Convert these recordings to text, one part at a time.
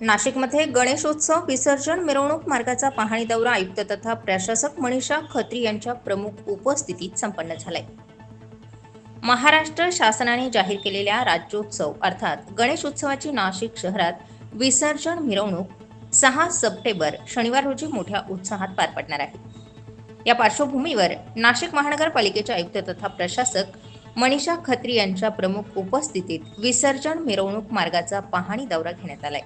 नाशिकमध्ये गणेशोत्सव विसर्जन मिरवणूक मार्गाचा पाहणी दौरा आयुक्त तथा प्रशासक मनीषा खत्री यांच्या प्रमुख उपस्थितीत संपन्न झालाय. महाराष्ट्र शासनाने जाहीर केलेल्या राज्योत्सव अर्थात गणेशोत्सवाची नाशिक शहरात विसर्जन मिरवणूक सहा सप्टेंबर शनिवार रोजी मोठ्या उत्साहात पार पडणार आहे. या पार्श्वभूमीवर नाशिक महानगरपालिकेचे आयुक्त तथा प्रशासक मनीषा खत्री यांच्या प्रमुख उपस्थितीत विसर्जन मिरवणूक मार्गाचा पाहणी दौरा घेण्यात आलाय.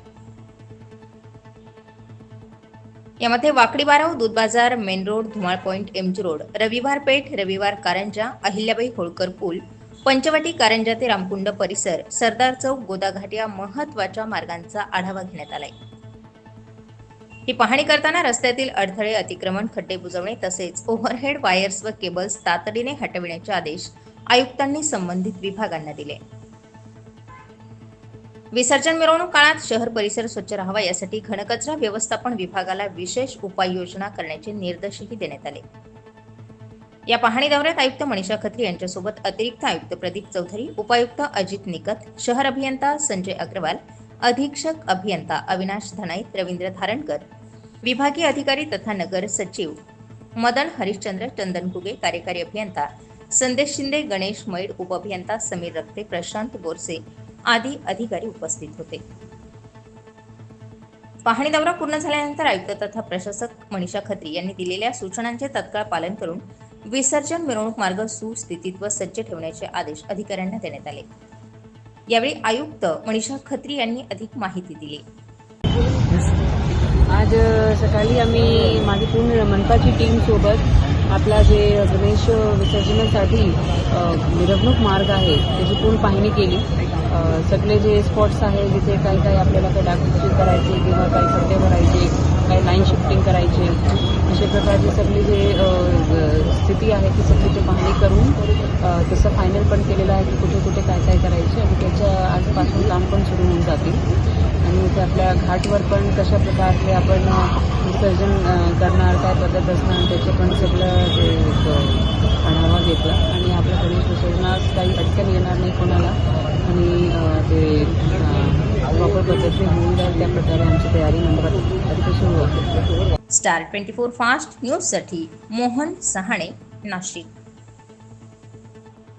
यामध्ये Wakdi Barav Dudh Bazar main road Dhumal point MG road Raviwar Peth Raviwar Karanja Ahilyabai Holkar पूल पंचवटी कारंजा ते रामकुंड परिसर सरदार चौक गोदाघाट या महत्त्वाच्या मार्गांचा आढावा घेण्यात आलाय. ही पाहणी करताना रस्त्यातील अडथळे अतिक्रमण खड्डे बुजवणे तसेच ओव्हरहेड वायर्स व केबल्स तातडीने हटविण्याचे आदेश आयुक्तांनी संबंधित विभागांना दिले. विसर्जन मिरवणूक काळात शहर परिसर स्वच्छ राहावा यासाठी घनकचरा व्यवस्थापन विभागाला विशेष उपाययोजना करण्याचे निर्देशही देण्यात आले. या पाहणी दौऱ्यात आयुक्त मनीषा खत्री यांच्यासोबत अतिरिक्त आयुक्त प्रदीप चौधरी उपायुक्त अजित निकत शहर अभियंता संजय अग्रवाल अधीक्षक अभियंता अविनाश धनाईत रवींद्र धारणकर विभागीय अधिकारी तथा नगर सचिव मदन हरिश्चंद्र चंदन कुगे कार्यकारी अभियंता संदेश शिंदे गणेश मैड उपअभियंता समीर रक्ते प्रशांत बोरसे आदी अधिकारी उपस्थित होते. पाहणी दौरा पूर्ण झाल्यानंतर आयुक्त तथा प्रशासक मनीषा खत्री यांनी दिलेल्या सूचनांचे तत्काळ पालन करून विसर्जन मिरवणूक मार्ग सुस्थितीत व सज्ज ठेवण्याचे आदेश अधिकाऱ्यांना देण्यात आले. यावेळी आयुक्त मनीषा खत्री यांनी अधिक माहिती दिली. आज सकाळी आम्ही माझी पूर्ण मनपाची टीम सोबत आपला जे गणेश विसर्जनासाठी मिरवणूक मार्ग आहे त्याची पूर्ण पाहणी केली. सगळे जे स्पॉट्स आहे जिथे काही काही आपल्याला काही डागडुजी करायचे किंवा काही खड्डे भरायचे काही लाईन शिफ्टिंग करायचे अशा प्रकारची सगळी जे स्थिती आहे ती सगळी ते पाहणी करून तसं फायनल पण केलेलं आहे की कुठे कुठे काय काय करायचे आणि त्याच्या आजपासून काम पण सुरू होऊन जातील. आणि आपल्या घाटवर पण कशा प्रकारचे आपण विसर्जन करणार काय पद्धत असणार त्याचे पण सगळं ते एक, आढावा घेतला. आणि आपल्या गणेश विसर्जनास काही अडचण येणार नाही कोणाला. आणि ते प्रॉपर पद्धतीने होऊन जाईल त्या प्रकारे आमची तयारी नंबरात अतिशय सुरू आहे. स्टार ट्वेंटी फोर फास्ट न्यूजसाठी मोहन सहाणे नाशिक.